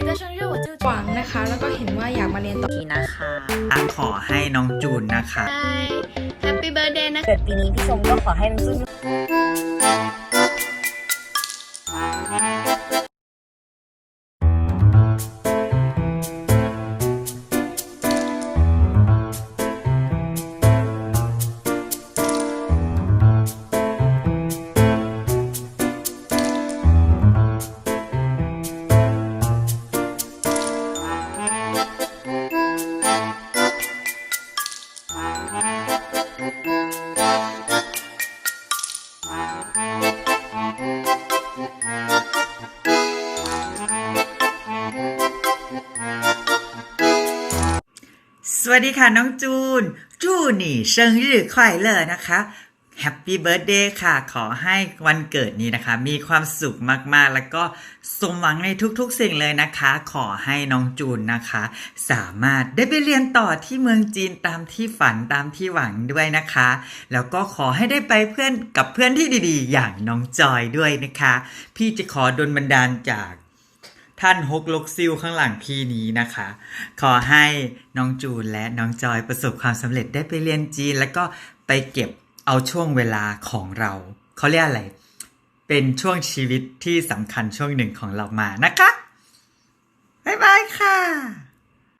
นิตาชนชื่อว่าจื้หวังนะคะ แล้วก็เห็นว่าอยากมาเรียนต่อนี้นะคะขอให้น้องจูนนะคะ Happy Birthday นะ เกิดปีนี้พี่ชมก็ขอให้มันสู้ สวัสดีค่ะน้องจูน จูนนี่เซิงรื่อควายเลอร์นะคะแฮปปี้เบิร์ดเดย์ค่ะ ขอให้วันเกิดนี้นะคะ มีความสุขมากๆ แล้วก็สมหวังในทุกๆสิ่งเลยนะคะ ขอให้น้องจูนนะคะ สามารถได้ไปเรียนต่อที่เมืองจีนตามที่ฝันตามที่หวังด้วยนะคะ แล้วก็ขอให้ได้ไปเพื่อนกับเพื่อนที่ดีๆ อย่างน้องจอยด้วยนะคะ พี่จะขอดลบันดาลจาก ท่านฮกลกซิลข้างหลังพี่นี้นะคะ ขอให้น้องจูนและน้องจอยประสบความสำเร็จได้ไปเรียนจีน แล้วก็ไปเก็บเอาช่วงเวลาของเรา เขาเรียกอะไร เป็นช่วงชีวิตที่สำคัญช่วงหนึ่งของเรามานะคะ บ๊ายบายค่ะ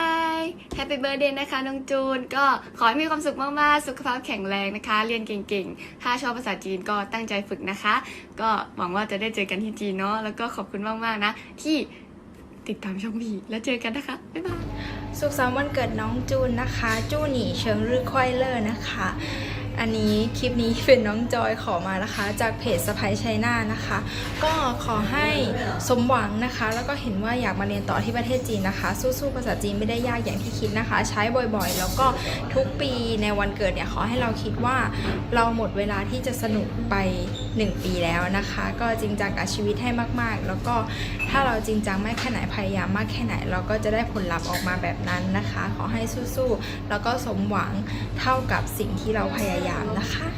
Hi Happy birthday นะคะน้องจูน ก็ขอให้มีความสุขมาก ๆ สุขภาพแข็งแรงนะคะ เรียนเก่ง ๆ ถ้าชอบภาษาจีนก็ตั้งใจฝึกนะคะ ก็หวังว่าจะได้เจอกันที่จีนเนาะแล้วก็ขอบคุณมาก ๆ นะ ที่ ติดตามช่องพี่ แล้วเจอกันนะคะ บ๊ายบาย สุขสันต์วันเกิดน้องจูนนะคะ จูหนี่เชิงรือควายเลอร์นะคะ อันนี้คลิปนี้เป็นน้องจอยขอมานะคะ จากเพจสไปชัยนานะคะ ก็ขอให้สมหวังนะคะ แล้วก็เห็นว่าอยากมาเรียนต่อที่ประเทศจีนนะคะ สู้ๆภาษาจีนไม่ได้ยากอย่างที่คิดนะคะ ใช้บ่อยๆ แล้วก็ทุกปีในวันเกิดเนี่ยขอให้เราคิดว่าเราหมดเวลาที่จะสนุกไป1 ปีแล้วนะคะ ก็จริงจังกับชีวิตให้มากๆ แล้วก็ถ้าเราจริงจังมากแค่ไหนพยายามมากแค่ไหน เราก็จะได้ผลลัพธ์ออกมาแบบนั้นนะคะ ขอให้สู้ๆแล้วก็สมหวังเท่ากับสิ่งที่เราพยายามนะคะ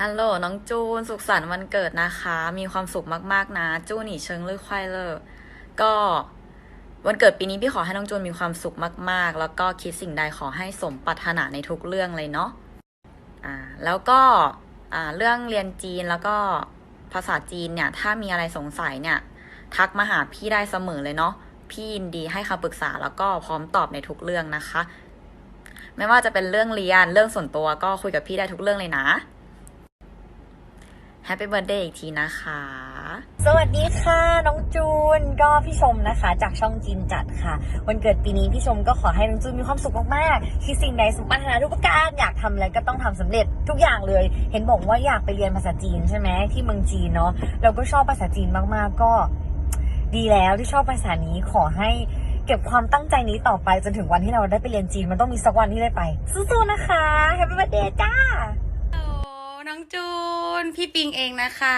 ฮัลโหลน้องจูน สุขสันต์วันเกิดนะคะ มีความสุขมากๆ นะ จูนหนี่เชิงลือควายเลอร์ก็วันเกิดปีนี้พี่ขอให้น้องจูนมีความสุขมากๆ แล้วก็คิดสิ่งใดขอให้สมปรารถนาในทุกเรื่องเลยเนาะ แล้วก็เรื่องเรียนจีนแล้วก็ภาษาจีนเนี่ย ถ้ามีอะไรสงสัยเนี่ย ทักมาหาพี่ได้เสมอเลยเนาะพี่ยินดีให้คำปรึกษาแล้วก็พร้อมตอบในทุกเรื่องนะคะ ไม่ว่าจะเป็นเรื่องเรียนเรื่องส่วนตัวก็คุยกับพี่ได้ทุกเรื่องเลยนะ แฮปปี้เบิร์ดเดย์อีกทีนะคะ สวัสดีค่ะ น้องจูนก็พี่ชมนะคะ จากช่องจีนจัดค่ะ วันเกิดปีนี้พี่ชมก็ขอให้น้องจูนมีความสุขมากๆคิดสิ่งใดสมปรารถนาทุกประการอยากทำอะไรก็ต้องทำสำเร็จทุกอย่างเลย เห็นบอกว่าอยากไปเรียนภาษาจีนใช่ไหมที่เมืองจีนเนาะเราก็ชอบภาษาจีนมากๆก็ ดีแล้วที่ชอบภาษานี้ขอให้เก็บความตั้งใจนี้ต่อไปจนถึงวันที่เราได้ไปเรียนจีนมันต้องมีสักวันที่ได้ไปสู้ๆนะคะแฮปปี้ i r t h d เดย์จ้า น้องจูน พี่ปิงเองนะคะ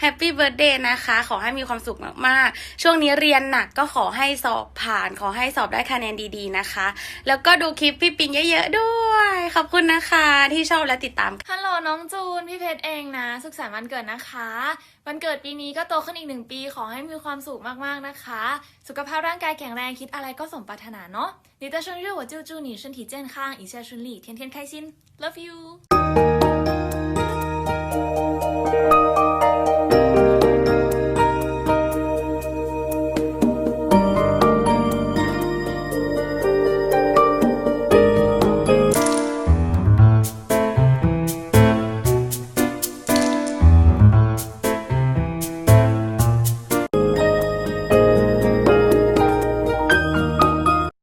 แฮปปี้เบิร์ดเดย์นะคะ ขอให้มีความสุขมากๆ ช่วงนี้เรียนหนักก็ขอให้สอบผ่าน ขอให้สอบได้คะแนนดีๆนะคะ แล้วก็ดูคลิปพี่ปิงเยอะๆด้วย ขอบคุณนะคะที่ชอบและติดตาม ฮัลโหลน้องจูน พี่เพชรเองนะ สุขสันต์วันเกิดนะคะ วันเกิดปีนี้ก็โตขึ้นอีกหนึ่งปี ขอให้มีความสุขมากๆนะคะ สุขภาพร่างกายแข็งแรงคิดอะไรก็สมปรารถนาเนาะ你的生日我就祝你身体健康一切顺利天天开心 love you